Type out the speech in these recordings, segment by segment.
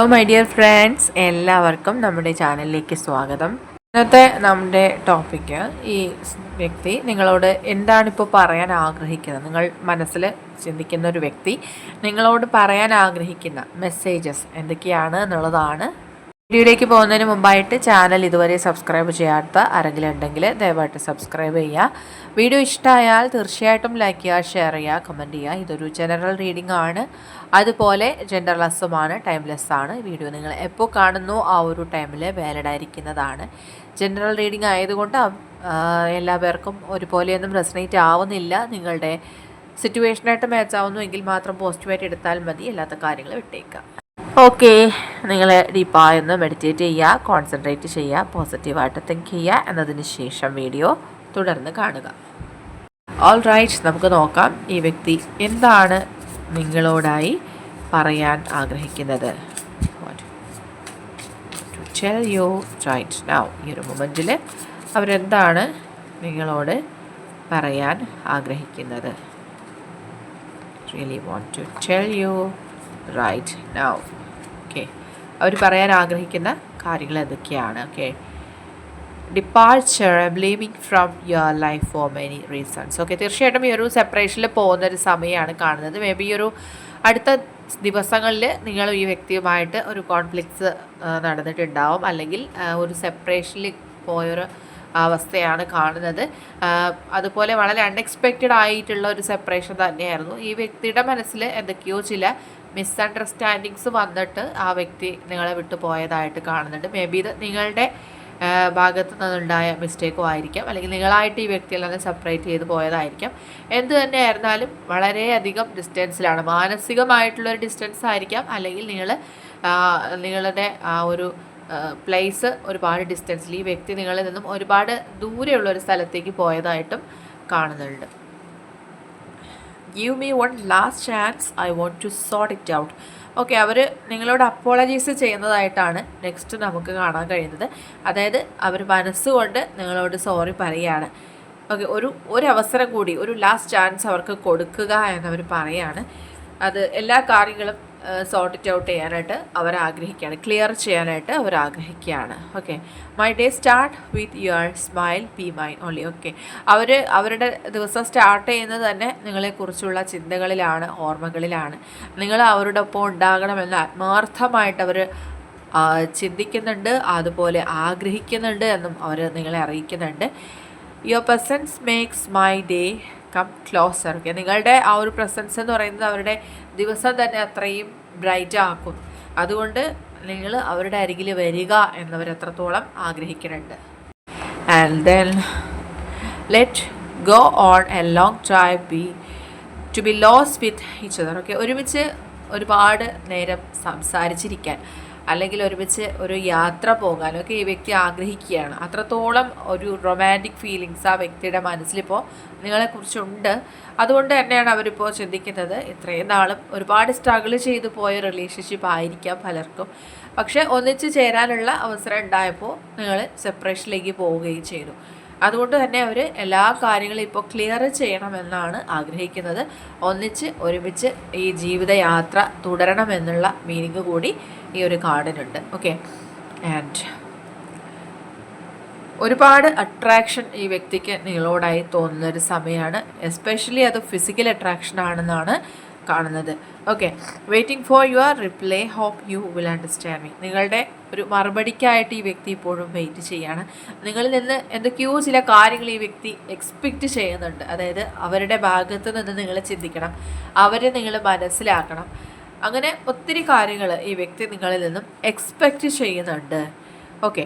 Hello my dear friends എല്ലാവർക്കും നമ്മുടെ ചാനലിലേക്ക് സ്വാഗതം. ഇന്നത്തെ നമ്മുടെ ടോപ്പിക്ക് ഈ വ്യക്തി നിങ്ങളോട് എന്താണിപ്പോൾ പറയാൻ ആഗ്രഹിക്കുന്നത്? നിങ്ങൾ മനസ്സിൽ ചിന്തിക്കുന്ന ഒരു വ്യക്തി നിങ്ങളോട് പറയാൻ ആഗ്രഹിക്കുന്ന മെസ്സേജസ് എന്തൊക്കെയാണ് എന്നുള്ളതാണ് വീഡിയോയിലേക്ക് പോകുന്നതിന് മുമ്പായിട്ട് ചാനൽ ഇതുവരെ സബ്സ്ക്രൈബ് ചെയ്യാത്ത ആരെങ്കിലും ഉണ്ടെങ്കിൽ ദയവായിട്ട് സബ്സ്ക്രൈബ് ചെയ്യുക. വീഡിയോ ഇഷ്ടമായാൽ തീർച്ചയായിട്ടും ലൈക്ക് ചെയ്യുക ഷെയർ ചെയ്യുക കമന്റ് ചെയ്യുക. ഇതൊരു ജനറൽ റീഡിംഗ് ആണ്. അതുപോലെ ജെൻഡർലെസ്സുമാണ് ടൈംലെസ് ആണ്. വീഡിയോ നിങ്ങൾ എപ്പോൾ കാണുന്നു ആ ഒരു ടൈമിൽ വാലിഡ് ആയിരിക്കുന്നതാണ്. ജനറൽ റീഡിംഗ് ആയതുകൊണ്ട് എല്ലാ പേർക്കും ഒരുപോലെയൊന്നും റെസനേറ്റ് ആവുന്നില്ല. നിങ്ങളുടെ സിറ്റുവേഷനായിട്ട് മാച്ച് ആവുന്നു എങ്കിൽ മാത്രം പോസിറ്റീവായിട്ട് എടുത്താൽ മതി. അല്ലാത്ത കാര്യങ്ങൾ വിട്ടേക്കാം ഓക്കെ. നിങ്ങൾ ഡീപ്പായൊന്ന് മെഡിറ്റേറ്റ് ചെയ്യുക കോൺസെൻട്രേറ്റ് ചെയ്യുക പോസിറ്റീവായിട്ട് തിങ്ക് ചെയ്യുക എന്നതിന് ശേഷം വീഡിയോ തുടർന്ന് കാണുക. ഓൾ റൈറ്റ് നമുക്ക് നോക്കാം ഈ വ്യക്തി എന്താണ് നിങ്ങളോടായി പറയാൻ ആഗ്രഹിക്കുന്നത്. ടെൽ യു റൈറ്റ് നൗ ഈ ഒരു മൊമെന്റിൽ അവരെന്താണ് നിങ്ങളോട് പറയാൻ ആഗ്രഹിക്കുന്നത്? Really want to tell you right now okay അവർ പറയാൻ ആഗ്രഹിക്കുന്ന കാര്യങ്ങൾ എന്തൊക്കെയാണ്? Okay departure blooming from your life for many reasons okay തീർച്ചയായിട്ടും ഈ ഒരു സെപ്പറേഷനിൽ പോകുന്ന ഒരു സമയമാണ് കാണുന്നത്. മേ ബി ഈ ഒരു അടുത്ത ദിവസങ്ങളിൽ നിങ്ങൾ ഈ വ്യക്തിയുമായിട്ട് ഒരു കോൺഫ്ലിക്ട്സ് നടന്നിട്ടുണ്ടാവും. അല്ലെങ്കിൽ ഒരു സെപ്പറേഷനിൽ പോയൊരു അവസ്ഥയാണ് കാണുന്നത്. അതുപോലെ വളരെ അൺഎക്സ്പെക്റ്റഡ് ആയിട്ടുള്ള ഒരു സെപ്പറേഷൻ തന്നെയായിരുന്നു. ഈ വ്യക്തിയുടെ മനസ്സിൽ എന്തൊക്കെയോ ചില മിസ്അണ്ടർസ്റ്റാൻഡിങ്സ് വന്നിട്ട് ആ വ്യക്തി നിങ്ങളെ വിട്ടു പോയതായിട്ട് കാണുന്നുണ്ട്. മേ ബി ഇത് നിങ്ങളുടെ ഭാഗത്ത് നിന്നുണ്ടായ മിസ്റ്റേക്കും ആയിരിക്കാം. അല്ലെങ്കിൽ നിങ്ങളായിട്ട് ഈ വ്യക്തിയിൽ നിന്ന് സെപ്പറേറ്റ് ചെയ്ത് പോയതായിരിക്കാം. എന്ത് തന്നെ ആയിരുന്നാലും വളരെയധികം ഡിസ്റ്റൻസിലാണ് മാനസികമായിട്ടുള്ളൊരു ഡിസ്റ്റൻസ് ആയിരിക്കാം. അല്ലെങ്കിൽ നിങ്ങൾ നിങ്ങളുടെ ആ ഒരു പ്ലേസ് ഒരുപാട് ഡിസ്റ്റൻസിൽ ഈ വ്യക്തി നിങ്ങളിൽ നിന്നും ഒരുപാട് ദൂരെയുള്ള ഒരു സ്ഥലത്തേക്ക് പോയതായിട്ടും കാണുന്നുണ്ട്. Give me one last chance I want to sort it out okay അവർ നിങ്ങളോട് അപ്പോളജീസ് ചെയ്യുന്നതായിട്ടാണ് നെക്സ്റ്റ് നമുക്ക് കാണാൻ കഴിയുന്നത്. അതായത് അവർ മനസ്സുകൊണ്ട് നിങ്ങളോട് സോറി പറയുകയാണ്. ഓക്കെ ഒരു ഒരു അവസരം കൂടി ഒരു ലാസ്റ്റ് ചാൻസ് അവർക്ക് കൊടുക്കുക എന്നവർ പറയാണ് അത് എല്ലാ കാര്യങ്ങളും സോർട്ട് ഇറ്റ് ഔട്ട് ചെയ്യാനായിട്ട് അവർ ആഗ്രഹിക്കുകയാണ് ക്ലിയർ ചെയ്യാനായിട്ട് അവർ ആഗ്രഹിക്കുകയാണ് okay my day start with your smile be mine only okay അവർ അവരുടെ ദിവസം സ്റ്റാർട്ട് ചെയ്യുന്നത് തന്നെ നിങ്ങളെക്കുറിച്ചുള്ള ചിന്തകളിലാണ് ഓർമ്മകളിലാണ്. നിങ്ങൾ അവരുടെ ഒപ്പം ഉണ്ടാകണമെന്ന് ആത്മാർത്ഥമായിട്ട് അവർ ചിന്തിക്കുന്നുണ്ട് അതുപോലെ ആഗ്രഹിക്കുന്നുണ്ട് എന്നും അവർ നിങ്ങളെ അറിയിക്കുന്നുണ്ട്. Your presence makes my day come closer okay നിങ്ങളുടെ ആ ഒരു പ്രസൻസ് എന്ന് പറയുന്നത് അവരുടെ ദിവസം തന്നെ അത്രയും ബ്രൈറ്റ് ആക്കും. അതുകൊണ്ട് നിങ്ങൾ അവരുടെ അരികിൽ വരിക എന്നവർ എത്രത്തോളം ആഗ്രഹിക്കുന്നുണ്ട്. And then let go on a long try be to be lose with each other okay ഒരുമിച്ച് ഒരുപാട് നേരം സംസാരിച്ചിരിക്കാൻ. അല്ലെങ്കിൽ ഒരുമിച്ച് ഒരു യാത്ര പോകാനൊക്കെ ഈ വ്യക്തി ആഗ്രഹിക്കുകയാണ്. അത്രത്തോളം ഒരു റൊമാന്റിക് ഫീലിങ്സ് ആ വ്യക്തിയുടെ മനസ്സിലിപ്പോൾ നിങ്ങളെക്കുറിച്ചുണ്ട്. അതുകൊണ്ട് തന്നെയാണ് അവരിപ്പോൾ ചിന്തിക്കുന്നത് ഇത്രയും നാളും ഒരുപാട് സ്ട്രഗിൾ ചെയ്തു പോയ റിലേഷൻഷിപ്പ് ആയിരിക്കാം പലർക്കും. പക്ഷേ ഒന്നിച്ച് ചേരാനുള്ള അവസരം ഉണ്ടായപ്പോൾ നിങ്ങൾ സെപ്പറേഷനിലേക്ക് പോവുകയും ചെയ്തു. അതുകൊണ്ട് തന്നെ അവർ എല്ലാ കാര്യങ്ങളും ഇപ്പോൾ ക്ലിയർ ചെയ്യണമെന്നാണ് ആഗ്രഹിക്കുന്നത്. ഒന്നിച്ച് ഒരുമിച്ച് ഈ ജീവിതയാത്ര തുടരണമെന്നുള്ള മീനിങ് കൂടി ഈ ഒരു കാർഡിനുണ്ട്. ഓക്കെ ആൻഡ് ഒരുപാട് അട്രാക്ഷൻ ഈ വ്യക്തിക്ക് നിങ്ങളോടായി തോന്നുന്ന ഒരു സമയമാണ്. എസ്പെഷ്യലി അത് ഫിസിക്കൽ അട്രാക്ഷൻ ആണെന്നാണ് കാണുന്നത്. Okay waiting for your reply hope you will understand me നിങ്ങളുടെ ഒരു മറുപടിക്കായിട്ട് ഈ വ്യക്തി ഇപ്പോഴും വെയിറ്റ് ചെയ്യാണ്. നിങ്ങളിൽ നിന്ന് എന്തൊക്കെയോ ചില കാര്യങ്ങൾ ഈ വ്യക്തി എക്സ്പെക്റ്റ് ചെയ്യുന്നുണ്ട്. അതായത് അവരുടെ ഭാഗത്ത് നിന്ന് നിങ്ങൾ ചിന്തിക്കണം. അവരെ നിങ്ങൾ മനസ്സിലാക്കണം. അങ്ങനെ ഒത്തിരി കാര്യങ്ങൾ ഈ വ്യക്തി നിങ്ങളിൽ നിന്നും എക്സ്പെക്റ്റ് ചെയ്യുന്നുണ്ട്. Okay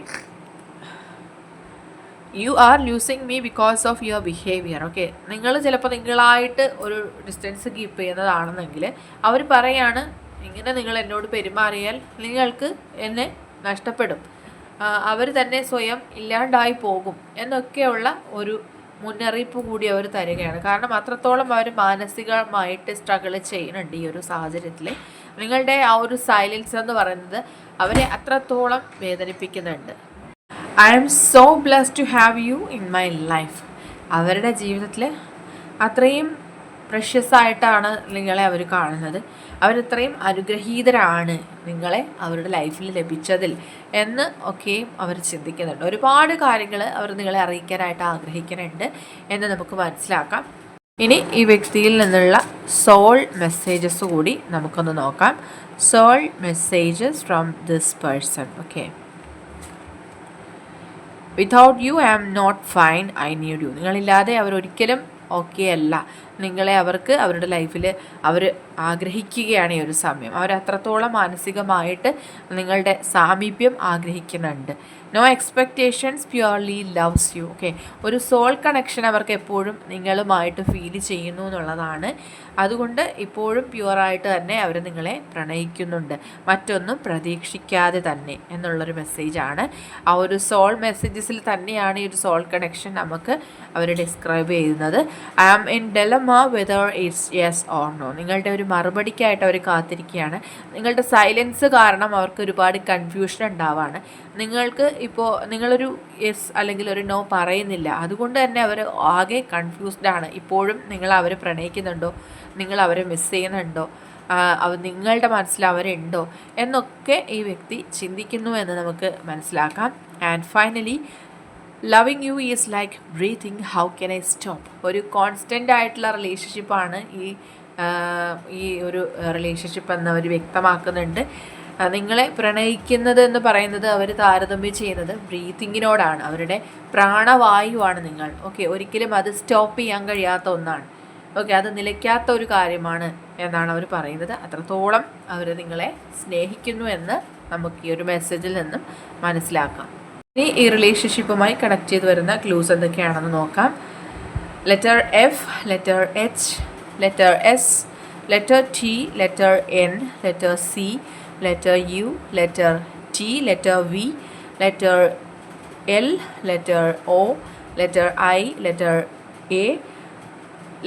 you are losing me because of your behaviour okay നിങ്ങൾ ചിലപ്പോൾ നിങ്ങളായിട്ട് ഒരു ഡിസ്റ്റൻസ് കീപ്പ് ചെയ്യുന്നതാണെന്നെങ്കിൽ അവർ പറയാണ് ഇങ്ങനെ നിങ്ങൾ എന്നോട് പെരുമാറിയാൽ നിങ്ങൾക്ക് എന്നെ നഷ്ടപ്പെടും. അവർ തന്നെ സ്വയം ഇല്ലാണ്ടായി പോകും. എന്നൊക്കെയുള്ള ഒരു മുന്നറിയിപ്പ് കൂടി അവർ തരികയാണ്. കാരണം അത്രത്തോളം അവർ മാനസികമായിട്ട് സ്ട്രഗിൾ ചെയ്യുന്നുണ്ട് ഈ ഒരു സാഹചര്യത്തിൽ നിങ്ങളുടെ ആ ഒരു സൈലൻസ് എന്ന് പറയുന്നത് അവരെ അത്രത്തോളം വേദനിപ്പിക്കുന്നുണ്ട്. I'm so blessed to have you in my life അവരുടെ ജീവിതത്തിൽ അത്രയും പ്രഷ്യസായിട്ടാണ് നിങ്ങളെ അവർ കാണുന്നത്. അവരത്രയും അനുഗ്രഹീതരാണ് നിങ്ങളെ അവരുടെ ലൈഫിൽ ലഭിച്ചതിൽ എന്ന് ഒക്കെയും അവർ ചിന്തിക്കുന്നുണ്ട്. ഒരുപാട് കാര്യങ്ങൾ അവർ നിങ്ങളെ അറിയിക്കാനായിട്ട് ആഗ്രഹിക്കുന്നുണ്ട് എന്ന് നമുക്ക് മനസ്സിലാക്കാം. ഇനി ഈ വ്യക്തിയിൽ നിന്നുള്ള സോൾ മെസ്സേജസ് കൂടി നമുക്കൊന്ന് നോക്കാം. Soul messages from this person okay without you I am not fine I need you നിങ്ങളില്ലാതെ അവർ ഒരിക്കലും ഓക്കെ അല്ല. നിങ്ങളെ അവർക്ക് അവരുടെ ലൈഫിൽ അവർ ആഗ്രഹിക്കുകയാണ് ഈ ഒരു സമയം. അവർ അത്രത്തോളം മാനസികമായിട്ട് നിങ്ങളുടെ സാമീപ്യം ആഗ്രഹിക്കുന്നുണ്ട്. No expectations purely loves you okay ഒരു സോൾ കണക്ഷൻ അവർക്ക് എപ്പോഴും നിങ്ങളുമായിട്ട് ഫീൽ ചെയ്യുന്നു എന്നുള്ളതാണ്. അതുകൊണ്ട് ഇപ്പോഴും പ്യുവറായിട്ട് തന്നെ അവർ നിങ്ങളെ പ്രണയിക്കുന്നുണ്ട്. മറ്റൊന്നും പ്രതീക്ഷിക്കാതെ തന്നെ എന്നുള്ളൊരു മെസ്സേജാണ് ആ ഒരു സോൾ മെസ്സേജസിൽ തന്നെയാണ് ഈ ഒരു സോൾ കണക്ഷൻ നമുക്ക് അവർ ഡിസ്ക്രൈബ് ചെയ്യുന്നത്. I am in dilemma whether it's yes or no നിങ്ങളുടെ ഒരു മറുപടിക്കായിട്ട് അവർ കാത്തിരിക്കുകയാണ്. നിങ്ങളുടെ സൈലൻസ് കാരണം അവർക്ക് ഒരുപാട് കൺഫ്യൂഷൻ ഉണ്ടാവാണ്. നിങ്ങൾക്ക് ഇപ്പോൾ നിങ്ങളൊരു യെസ് അല്ലെങ്കിൽ ഒരു നോ പറയുന്നില്ല. അതുകൊണ്ട് തന്നെ അവർ ആകെ കൺഫ്യൂസ്ഡ് ആണ്. ഇപ്പോഴും നിങ്ങൾ അവരെ പ്രണയിക്കുന്നുണ്ടോ? നിങ്ങൾ അവരെ മിസ് ചെയ്യുന്നുണ്ടോ? നിങ്ങളുടെ മനസ്സിൽ അവരുണ്ടോ? എന്നൊക്കെ ഈ വ്യക്തി ചിന്തിക്കുന്നു എന്ന് നമുക്ക് മനസ്സിലാക്കാം. And finally loving you is like breathing how can I stop ഒരു കോൺസ്റ്റന്റ് ആയിട്ടുള്ള റിലേഷൻഷിപ്പാണ് ഈ ഈ ഒരു റിലേഷൻഷിപ്പ് എന്നവർ വ്യക്തമാക്കുന്നുണ്ട്. നിങ്ങളെ പ്രണയിക്കുന്നത് എന്ന് പറയുന്നത് അവർ താരതമ്യം ചെയ്യുന്നത് ബ്രീത്തിങ്ങിനോടാണ് അവരുടെ പ്രാണവായുവാണ് നിങ്ങൾ. ഓക്കെ ഒരിക്കലും അത് സ്റ്റോപ്പ് ചെയ്യാൻ കഴിയാത്ത ഒന്നാണ്. ഓക്കെ അത് നിലയ്ക്കാത്ത ഒരു കാര്യമാണ് എന്നാണ് അവർ പറയുന്നത്. അത്രത്തോളം അവർ നിങ്ങളെ സ്നേഹിക്കുന്നു എന്ന് നമുക്ക് ഈ ഒരു മെസ്സേജിൽ നിന്നും മനസ്സിലാക്കാം. ഇനി ഈ റിലേഷൻഷിപ്പുമായി കണക്ട് ചെയ്ത് വരുന്ന ക്ലൂസ് എന്തൊക്കെയാണെന്ന് നോക്കാം. Letter F letter H letter S letter T letter N letter C letter U letter T letter V letter L letter O letter I letter A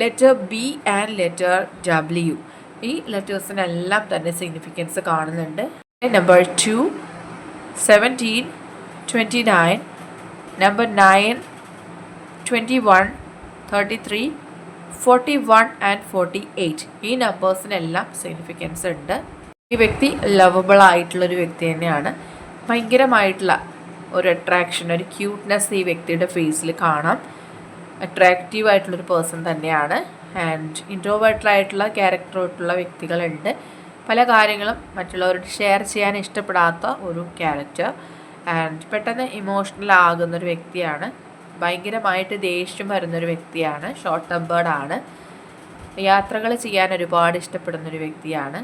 letter B and letter W ഈ ലെറ്റേഴ്സിനെല്ലാം തന്നെ significance കാണുന്നുണ്ട്. Number two seventeen twenty nine number nine twenty one thirty three forty one and forty eight ഈ നമ്പേഴ്സിനെല്ലാം significance ഉണ്ട്. ഈ വ്യക്തി lovable ആയിട്ടുള്ളൊരു വ്യക്തി തന്നെയാണ്. ഭയങ്കരമായിട്ടുള്ള ഒരു അട്രാക്ഷൻ ഒരു ക്യൂട്ട്നെസ് ഈ വ്യക്തിയുടെ ഫേസിൽ കാണാം. അട്രാക്റ്റീവ് ആയിട്ടുള്ളൊരു പേഴ്സൺ തന്നെയാണ്. ആൻഡ് ഇൻട്രോവേർട്ടായിട്ടുള്ള ക്യാരക്ടറായിട്ടുള്ള വ്യക്തികളുണ്ട്. പല കാര്യങ്ങളും മറ്റുള്ളവരോട് ഷെയർ ചെയ്യാൻ ഇഷ്ടപ്പെടാത്ത ഒരു ക്യാരക്ടർ ആൻഡ് പെട്ടെന്ന് ഇമോഷണൽ ആകുന്നൊരു വ്യക്തിയാണ്. ഭയങ്കരമായിട്ട് ദേഷ്യം വരുന്നൊരു വ്യക്തിയാണ്. ഷോർട്ട് ടെമ്പേർഡ് ആണ്. യാത്രകൾ ചെയ്യാൻ ഒരുപാട് ഇഷ്ടപ്പെടുന്നൊരു വ്യക്തിയാണ്.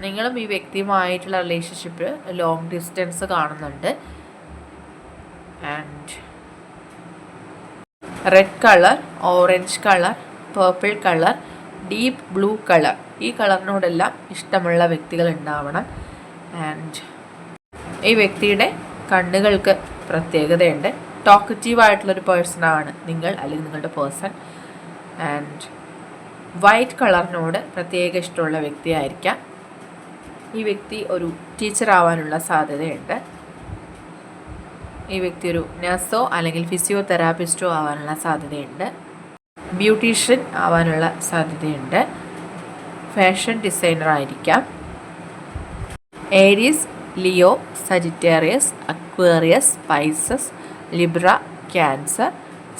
നിങ്ങളും ഈ വ്യക്തിയുമായിട്ടുള്ള റിലേഷൻഷിപ്പ് ലോങ് ഡിസ്റ്റൻസ് കാണുന്നുണ്ട്. And red colour orange colour purple colour deep blue colour ഈ കളറിനോടെല്ലാം ഇഷ്ടമുള്ള വ്യക്തികൾ ഉണ്ടാവണം. ആൻഡ് ഈ വ്യക്തിയുടെ കണ്ണുകൾക്ക് പ്രത്യേകതയുണ്ട്. ടോക്കറ്റീവ് ആയിട്ടുള്ളൊരു പേഴ്സണാണ് നിങ്ങൾ അല്ലെങ്കിൽ നിങ്ങളുടെ പേഴ്സൺ ആൻഡ് വൈറ്റ് കളറിനോട് പ്രത്യേക ഇഷ്ടമുള്ള വ്യക്തിയായിരിക്കാം ഈ വ്യക്തി ഒരു ടീച്ചർ ആവാനുള്ള സാധ്യതയുണ്ട്. ഈ വ്യക്തി ഒരു നഴ്സോ അല്ലെങ്കിൽ ഫിസിയോതെറാപ്പിസ്റ്റോ ആവാനുള്ള സാധ്യതയുണ്ട്. ബ്യൂട്ടീഷ്യൻ ആവാനുള്ള സാധ്യതയുണ്ട്. ഫാഷൻ ഡിസൈനർ ആയിരിക്കാം. Aries Leo Sagittarius Aquarius Pisces Libra Cancer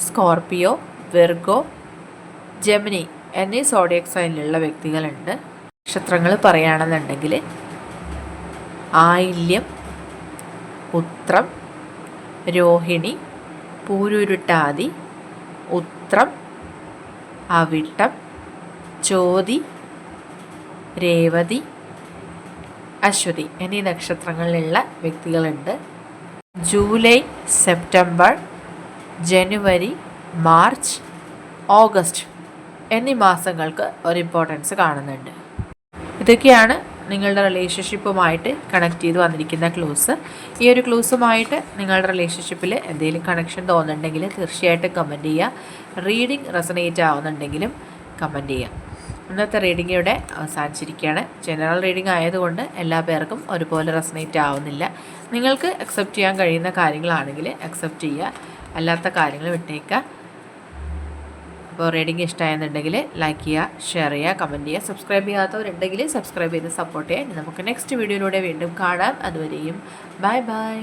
Scorpio Virgo Gemini എന്നീ സോഡിയക് സൈനിലുള്ള വ്യക്തികളുണ്ട്. നക്ഷത്രങ്ങൾ പറയുകയാണെന്നുണ്ടെങ്കിൽ ആയില്യം ഉത്രം രോഹിണി പൂരുരുട്ടാതി ഉത്രം അവിട്ടം ചോതി രേവതി അശ്വതി എന്നീ നക്ഷത്രങ്ങളിലുള്ള വ്യക്തികളുണ്ട്. ജൂലൈ സെപ്റ്റംബർ ജനുവരി മാർച്ച് ഓഗസ്റ്റ് എന്നീ മാസങ്ങൾക്ക് ഒരു ഇമ്പോർട്ടൻസ് കാണുന്നുണ്ട്. ഇതൊക്കെയാണ് നിങ്ങളുടെ റിലേഷൻഷിപ്പുമായിട്ട് കണക്ട് ചെയ്ത് വന്നിരിക്കുന്ന ക്ലൂസ് ഈ ഒരു ക്ലൂസുമായിട്ട് നിങ്ങളുടെ റിലേഷൻഷിപ്പിൽ എന്തെങ്കിലും കണക്ഷൻ തോന്നുന്നുണ്ടെങ്കിൽ തീർച്ചയായിട്ടും കമന്റ് ചെയ്യുക. റീഡിംഗ് റെസനേറ്റ് ആവുന്നുണ്ടെങ്കിലും കമന്റ് ചെയ്യുക. ഇന്നത്തെ റീഡിംഗ് ഇവിടെ അവസാനിച്ചിരിക്കുകയാണ്. ജനറൽ റീഡിംഗ് ആയതുകൊണ്ട് എല്ലാ പേർക്കും ഒരുപോലെ റെസനേറ്റ് ആവുന്നില്ല. നിങ്ങൾക്ക് അക്സെപ്റ്റ് ചെയ്യാൻ കഴിയുന്ന കാര്യങ്ങളാണെങ്കിൽ അക്സെപ്റ്റ് ചെയ്യുക. അല്ലാത്ത കാര്യങ്ങൾ വിട്ടേക്കുക. അപ്പോൾ റീഡിംഗ് ഇഷ്ടമായെന്നുണ്ടെങ്കിൽ ലൈക്ക് ചെയ്യുക ഷെയർ ചെയ്യുക കമന്റ് ചെയ്യുക. സബ്സ്ക്രൈബ് ചെയ്യാത്തവരുണ്ടെങ്കിൽ സബ്സ്ക്രൈബ് ചെയ്ത് സപ്പോർട്ട് ചെയ്യുക. നമുക്ക് നെക്സ്റ്റ് വീഡിയോയിലൂടെ വീണ്ടും കാണാം. അതുവരെയും ബൈ ബൈ